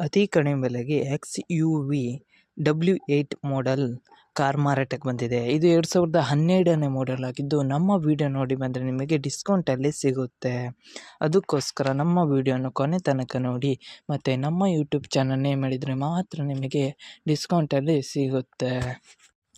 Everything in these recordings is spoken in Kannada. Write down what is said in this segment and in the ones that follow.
ಅತಿ ಕಡಿಮೆ ಬೆಲೆಗೆ X U V W eight model car ಮಾರಾಟಕ್ಕೆ ಬಂದಿದೆ. ಇದು ಎರಡು ಸಾವಿರದ ಹನ್ನೆರಡನೇ ಮಾಡೆಲ್ ಆಗಿದ್ದು, ನಮ್ಮ ವಿಡಿಯೋ ನೋಡಿ ಬಂದರೆ ನಿಮಗೆ ಡಿಸ್ಕೌಂಟಲ್ಲಿ ಸಿಗುತ್ತೆ. ಅದಕ್ಕೋಸ್ಕರ ನಮ್ಮ ವಿಡಿಯೋನ ಕೊನೆ ತನಕ ನೋಡಿ, ಮತ್ತು ನಮ್ಮ ಯೂಟ್ಯೂಬ್ ಚಾನಲ್ ನೇಮ್ ಮಾಡಿದರೆ ಮಾತ್ರ ನಿಮಗೆ ಡಿಸ್ಕೌಂಟಲ್ಲಿ ಸಿಗುತ್ತೆ.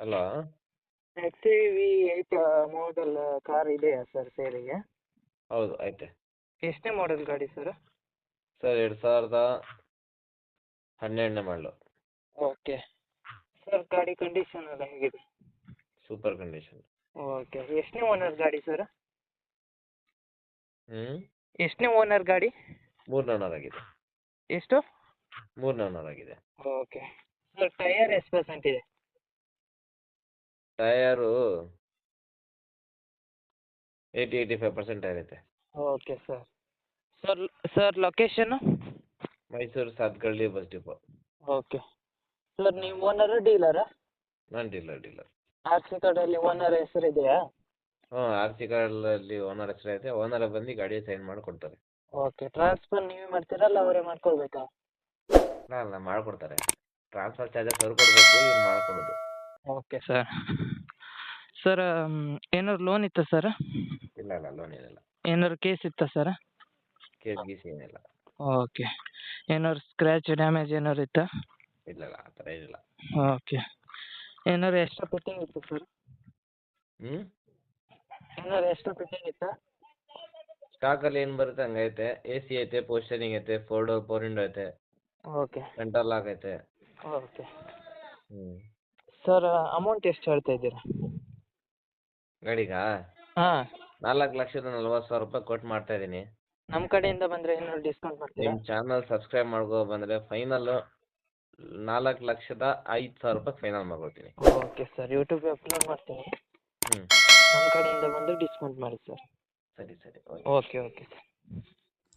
hello X V eight model car ಇದೆಯಾ ಸರ್ ಸೇಲಿಗೆ ಹೌದು ಐತೆ. ಎಷ್ಟನೇ ಮಾಡೆಲ್ ಗಾಡಿ ಸರ್ ಸರ್ ಎರಡು ಸಾವಿರದ ಹನ್ನೆರಡನೇ ಮಾಡಲು ಓಕೆ ಸರ್ ಗಾಡಿ ಕಂಡೀಷನ್ ಎಲ್ಲ ಹೇಗಿದೆ? ಸೂಪರ್ ಕಂಡೀಷನ್ ಓಕೆ ಎಷ್ಟನೇ ಓನರ್ ಗಾಡಿ ಸರ್ ಹ್ಞೂ ಎಷ್ಟನೇ ಓನರ್ ಗಾಡಿ? ಮೂರು ಓನರ್ ಆಗಿದೆ. ಎಷ್ಟು? ಮೂರು ಓನರ್ ಆಗಿದೆ. ಓಕೆ ಸರ್ ಟೈಯರ್ ಎಷ್ಟು ಪರ್ಸೆಂಟ್ ಇದೆ? Tyre eighty eighty five percent ಐತೆ okay sir. Sir sir location Mysuru Sathagalli bus depot. Okay. Sir ನೀವು ಓನರ್ ಡೀಲರಾ? ನಾನು ಡೀಲರ್ ಡೀಲರ್. ಆರ್ ಸಿ ಕಾರ್ಡಲ್ಲಿ ಓನರ್ ಹೆಸರು ಇದೆಯಾ? ಹ್ಞೂ ಆರ್ ಸಿ ಕಾರ್ಡಲ್ಲಿ ಓನರ್ ಹೆಸರು ಐತೆ. ಓನರ್ ಬಂದು ಗಾಡಿ ಸೈನ್ ಮಾಡಿ ಕೊಡ್ತಾರೆ. ಓಕೆ ಟ್ರಾನ್ಸ್ಫರ್ ನೀವೇ ಮಾಡ್ತೀರಾ ಅಲ್ಲ ಅವರೇ ಮಾಡ್ಕೊಳ್ಬೇಕಾ? ಅಲ್ಲ ಮಾಡಿಕೊಡ್ತಾರೆ. ಟ್ರಾನ್ಸ್ಫರ್ ಚಾರ್ಜಸ್ ಅವ್ರು ಕೊಡಬೇಕು ಇವ್ರು ಮಾಡಿಕೊಡೋದು. Okay sir. ಸರ್ ಏನಾದ್ರು ಲೋನ್ ಇತ್ತಾ ಸರ್ ಇಲ್ಲ ಇಲ್ಲ ಲೋನ್ ಏನಿಲ್ಲ. ಏನಾದ್ರು ಕೇಸ್ ಇತ್ತಾ ಸರ್ ಕೇಸ್ ಗೀಸ್ ಏನಿಲ್ಲ. ಓಕೆ ಏನಾದ್ರು ಸ್ಕ್ರ್ಯಾಚ್ ಡ್ಯಾಮೇಜ್ ಏನಾದ್ರು ಇತ್ತಾ? ಇಲ್ಲ ಇಲ್ಲ ಆ ಥರ ಏನಿಲ್ಲ. ಓಕೆ ಏನಾದ್ರು ಎಕ್ಸ್ಟ್ರಾ ಫಿಟ್ಟಿಂಗ್ ಇತ್ತು ಸರ್ ಹ್ಞೂ ಏನಾದ್ರು ಎಕ್ಸ್ಟ್ರಾ ಫಿಟ್ಟಿಂಗ್ ಇತ್ತಾ? ಸ್ಟಾಕಲ್ಲಿ ಏನು ಬರುತ್ತೆ ಹಂಗೈತೆ ಎ ಸಿ ಐತೆ ಪೋಸ್ಟರಿಂಗ್ ಐತೆ ಫೋರ್ ಡೋರ್ ಫೋರ್ ವಿಂಡೋ ಐತೆ. ಓಕೆ ಸೆಂಟರ್ ಲಾಕ್ ಐತೆ. ಓಕೆ ಹ್ಞೂ ಸರ್ ಅಮೌಂಟ್ ಎಷ್ಟು ಹೇಳ್ತಾ ಇದ್ದೀರಾ? ಗಾಡಿಗಾ ಹಾಂ. ನಾಲ್ಕು ಲಕ್ಷದ ನಲ್ವತ್ತು ಸಾವಿರ ರೂಪಾಯಿ ಕೊಟ್ಟು ಮಾಡ್ತಾ ಇದ್ದೀನಿ ನಮ್ಮ ಕಡೆಯಿಂದ ಬಂದ್ರೆ ಏನಾದ್ರು ಡಿಸ್ಕೌಂಟ್ ಮಾಡ್ತೀರಾ? ನಿಮ್ಮ ಚಾನಲ್ ಸಬ್ಸ್ಕ್ರೈಬ್ ಮಾಡ್ಕೋ ಬಂದ್ರೆ ಫೈನಲ್ ನಾಲ್ಕು ಲಕ್ಷದ ಐದು ಸಾವಿರ ರೂಪಾಯಿ ಫೈನಲ್ ಮಾಡ್ಕೊಳ್ತೀನಿ ಓಕೆ ಸರ್ ಯೂಟ್ಯೂಬ್ಗೆ ಅಪ್ಲೋಡ್ ಮಾಡ್ತೀನಿ. ಹ್ಞೂ ನಮ್ಮ ಕಡೆಯಿಂದ ಬಂದು ಡಿಸ್ಕೌಂಟ್ ಮಾಡಿ ಸರ್ ಸರಿ. ಸರಿ ಓಕೆ ಓಕೆ